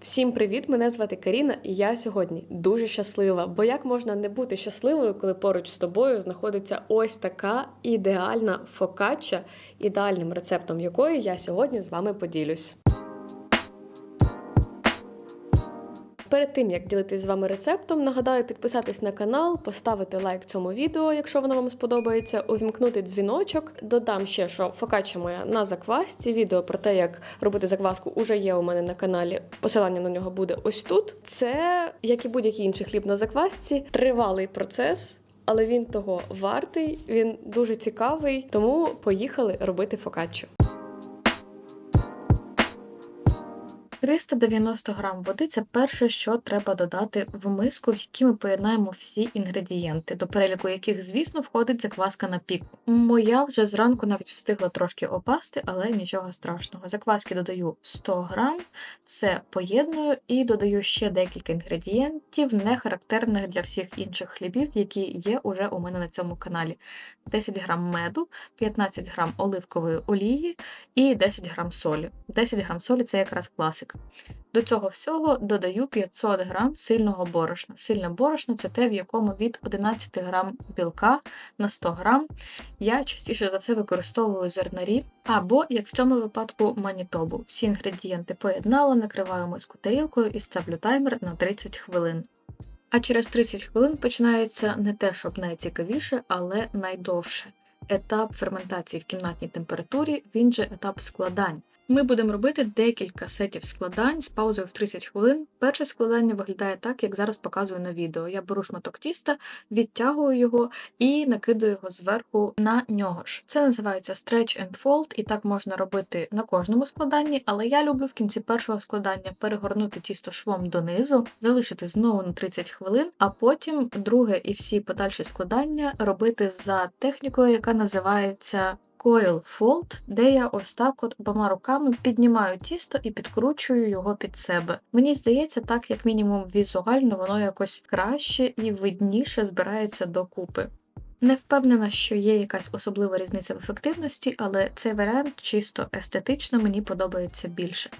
Всім привіт! Мене звати Каріна, і я сьогодні дуже щаслива. Бо як можна не бути щасливою, коли поруч з тобою знаходиться ось така ідеальна фокачча, ідеальним рецептом якої я сьогодні з вами поділюсь. Перед тим як ділитись з вами рецептом, нагадаю підписатись на канал, поставити лайк цьому відео, якщо воно вам сподобається, увімкнути дзвіночок. Додам ще, що фокача моя на заквасці. Відео про те, як робити закваску, уже є у мене на каналі. Посилання на нього буде ось тут. Це, як і будь-який інший хліб на заквасці, тривалий процес. Але він того вартий, він дуже цікавий, тому поїхали робити фокаччу. 390 грам води це перше, що треба додати в миску, в якій ми поєднаємо всі інгредієнти, до переліку яких, звісно, входить закваска на піку. Моя вже зранку навіть встигла трошки опасти, але нічого страшного. Закваски додаю 100 грам, все поєдную і додаю ще декілька інгредієнтів, не характерних для всіх інших хлібів, які є уже у мене на цьому каналі. 10 грам меду, 15 грам оливкової олії і 10 грам солі. 10 грам солі це якраз класика. До цього всього додаю 500 грам сильного борошна. Сильне борошно це те, в якому від 11 грам білка на 100 грам. Я частіше за все використовую зернарі, або, як в цьому випадку, манітобу. Всі інгредієнти поєднала, накриваю миску тарілкою і ставлю таймер на 30 хвилин. А через 30 хвилин починається не те, щоб найцікавіше, але найдовше. Етап ферментації в кімнатній температурі, він же етап складань. Ми будемо робити декілька сетів складань з паузою в 30 хвилин. Перше складання виглядає так, як зараз показую на відео. Я беру шматок тіста, відтягую його і накидаю його зверху на нього ж. Це називається stretch and fold, і так можна робити на кожному складанні, але я люблю в кінці першого складання перегорнути тісто швом донизу, залишити знову на 30 хвилин, а потім друге і всі подальші складання робити за технікою, яка називається. Coil Fold, де я ось так от обома руками піднімаю тісто і підкручую його під себе. Мені здається, так як мінімум візуально воно якось краще і видніше збирається докупи. Не впевнена, що є якась особлива різниця в ефективності, але цей варіант чисто естетично мені подобається більше.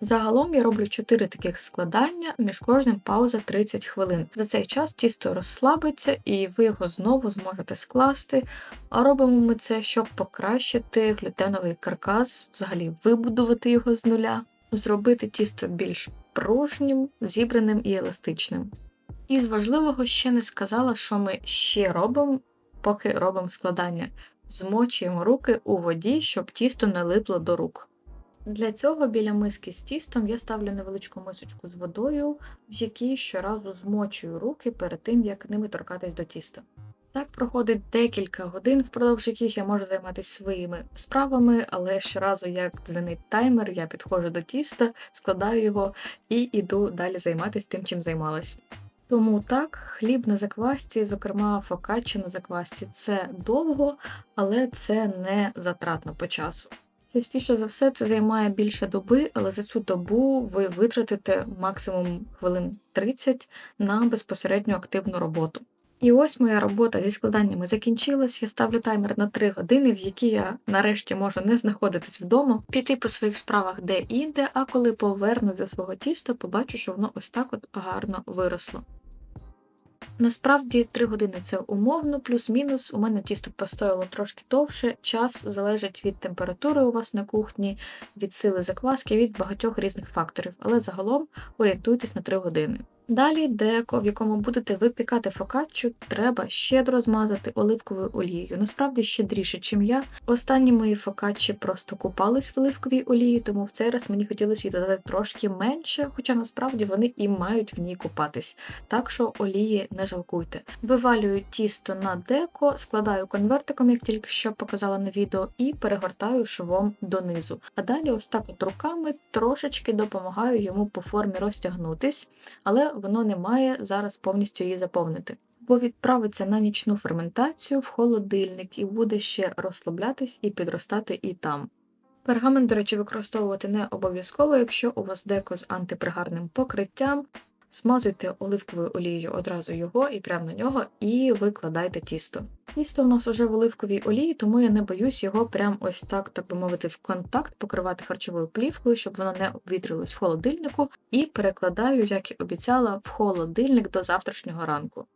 Загалом я роблю 4 таких складання, між кожним пауза 30 хвилин. За цей час тісто розслабиться і ви його знову зможете скласти. А робимо ми це, щоб покращити глютеновий каркас, взагалі вибудувати його з нуля, зробити тісто більш пружнім, зібраним і еластичним. І з важливого ще не сказала, що ми ще робимо, поки робимо складання. Змочуємо руки у воді, щоб тісто не липло до рук. Для цього біля миски з тістом я ставлю невеличку мисочку з водою, в якій щоразу змочую руки перед тим, як ними торкатись до тіста. Так проходить декілька годин, впродовж яких я можу займатися своїми справами, але щоразу, як дзвенить таймер, я підходжу до тіста, складаю його і йду далі займатися тим, чим займалась. Тому так, хліб на заквасці, зокрема фокачча на заквасці, це довго, але це не затратно по часу. Частіше за все це займає більше доби, але за цю добу ви витратите максимум хвилин 30 на безпосередньо активну роботу. І ось моя робота зі складаннями закінчилась. Я ставлю таймер на 3 години, в які я нарешті можу не знаходитись вдома, піти по своїх справах де-інде, а коли поверну до свого тіста, побачу, що воно ось так от гарно виросло. Насправді 3 години це умовно, плюс-мінус. У мене тісто постояло трошки довше. Час залежить від температури у вас на кухні, від сили закваски, від багатьох різних факторів, але загалом орієнтуйтесь на 3 години. Далі деко, в якому будете випікати фокаччу, треба щедро змазати оливковою олією. Насправді щедріше, чим я. Останні мої фокаччі просто купались в оливковій олії, тому в цей раз мені хотілося її додати трошки менше, хоча насправді вони і мають в ній купатись. Так що олії не жалкуйте. Вивалюю тісто на деко, складаю конвертиком, як тільки що показала на відео, і перегортаю швом донизу. А далі ось так от руками трошечки допомагаю йому по формі розтягнутись, але воно не має зараз повністю її заповнити. Бо відправиться на нічну ферментацію в холодильник і буде ще розслаблятись і підростати і там. Пергамент, до речі, використовувати не обов'язково, якщо у вас деко з антипригарним покриттям, Смазуйте оливковою олією одразу його і прямо на нього, і викладайте тісто. Тісто у нас уже в оливковій олії, тому я не боюсь його прям ось так, так би мовити, в контакт покривати харчовою плівкою, щоб воно не обвітрилось в холодильнику, і перекладаю, як і обіцяла, в холодильник до завтрашнього ранку.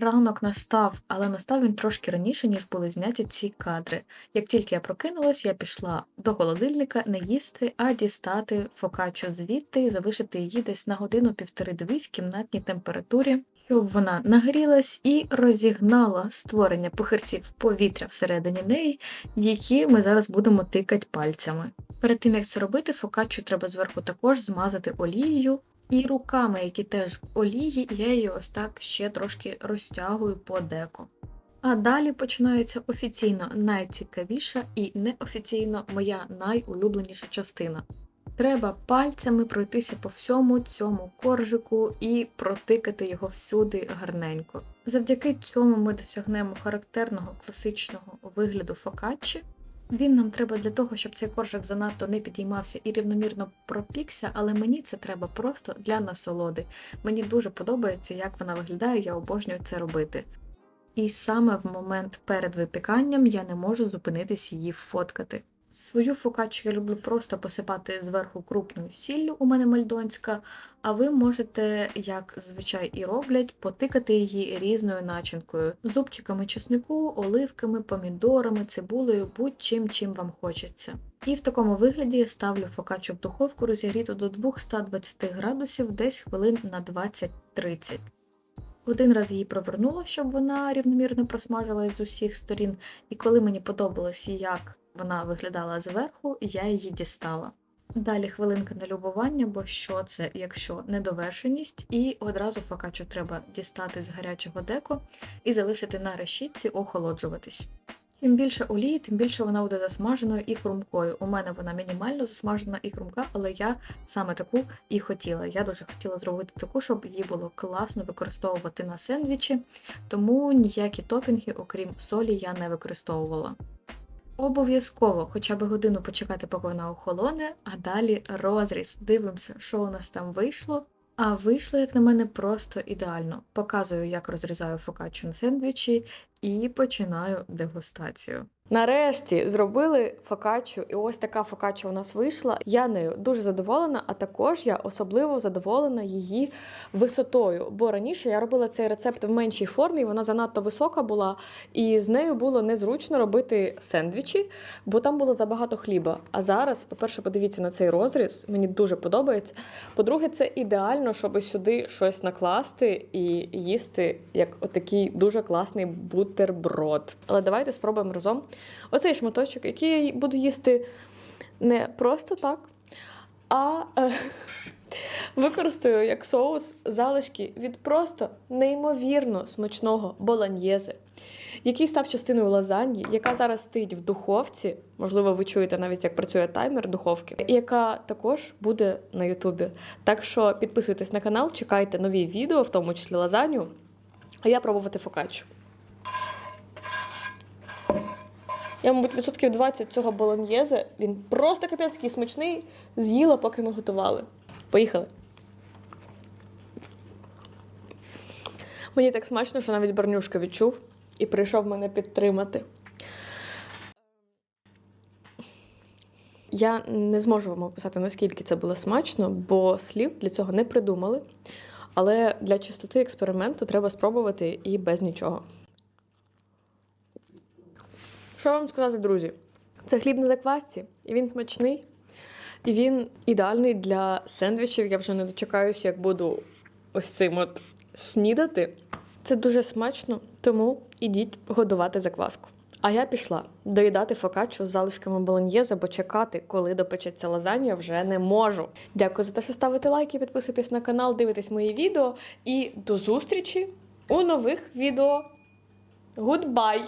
Ранок настав, але настав він трошки раніше, ніж були зняті ці кадри. Як тільки я прокинулась, я пішла до холодильника не їсти, а дістати фокаччу звідти і залишити її десь на годину-півтори-дві в кімнатній температурі, щоб вона нагрілась і розігнала створення похирців повітря всередині неї, які ми зараз будемо тикати пальцями. Перед тим як це робити, фокаччу треба зверху також змазати олією. І руками, які теж в олії, я її ось так ще трошки розтягую по деко. А далі починається офіційно найцікавіша і неофіційно моя найулюбленіша частина. Треба пальцями пройтися по всьому цьому коржику і протикати його всюди гарненько. Завдяки цьому ми досягнемо характерного класичного вигляду фокаччі, він нам треба для того, щоб цей коржик занадто не підіймався і рівномірно пропікся, але мені це треба просто для насолоди. Мені дуже подобається, як вона виглядає, я обожнюю це робити. І саме в момент перед випіканням я не можу зупинитись її фоткати. Свою фокаччу я люблю просто посипати зверху крупною сіллю, у мене мальдонська, а ви можете, як зазвичай і роблять, потикати її різною начинкою, зубчиками чеснику, оливками, помідорами, цибулею, будь-чим, чим вам хочеться. І в такому вигляді ставлю фокаччу в духовку розігріту до 220 градусів десь хвилин на 20-30. Один раз її провернула, щоб вона рівномірно просмажилась з усіх сторін, і коли мені подобалось, як вона виглядала зверху, я її дістала. Далі хвилинка на любування, бо що це, якщо недовершеність, і одразу фокаччу треба дістати з гарячого деко і залишити на решітці охолоджуватись. Чим більше олії, тим більше вона буде засмаженою і хрумкою. У мене вона мінімально засмажена і хрумка, але я саме таку і хотіла. Я дуже хотіла зробити таку, щоб її було класно використовувати на сендвічі, тому ніякі топінги, окрім солі, я не використовувала. Обов'язково хоча б годину почекати, поки вона охолоне, а далі розріз. Дивимося, що у нас там вийшло. А вийшло, як на мене, просто ідеально. Показую, як розрізаю фокаччу на сендвічі, і починаю дегустацію. Нарешті зробили фокаччу, і ось така фокачча у нас вийшла. Я нею дуже задоволена, а також я особливо задоволена її висотою. Бо раніше я робила цей рецепт в меншій формі, вона занадто висока була, і з нею було незручно робити сендвічі, бо там було забагато хліба. А зараз, по-перше, подивіться на цей розріз, мені дуже подобається. По-друге, це ідеально, щоб сюди щось накласти і їсти як отакий дуже класний бутерброд. Але давайте спробуємо разом оцей шматочок, який я буду їсти не просто так, а е, використаю як соус залишки від просто неймовірно смачного боланьєзи, який став частиною лазаньї, яка зараз стоїть в духовці. Можливо, ви чуєте навіть, як працює таймер духовки, яка також буде на Ютубі. Так що підписуйтесь на канал, чекайте нові відео, в тому числі лазанью, а я пробувати фокаччу. Я, мабуть, відсотків 20 цього болоньєзе, він просто капець такий смачний, з'їла, поки ми готували. Поїхали. Мені так смачно, що навіть Барнюшка відчув і прийшов мене підтримати. Я не зможу вам описати, наскільки це було смачно, бо слів для цього не придумали. Але для чистоти експерименту треба спробувати і без нічого. Що вам сказати, друзі? Це хліб на заквасці, і він смачний, і він ідеальний для сендвічів. Я вже не дочекаюся, як буду ось цим от снідати. Це дуже смачно, тому ідіть годувати закваску. А я пішла доїдати фокаччу з залишками болоньєзе, бо чекати, коли допечеться лазанья, вже не можу. Дякую за те, що ставите лайки, підписуйтесь на канал, дивитесь мої відео. І до зустрічі у нових відео. Гудбай!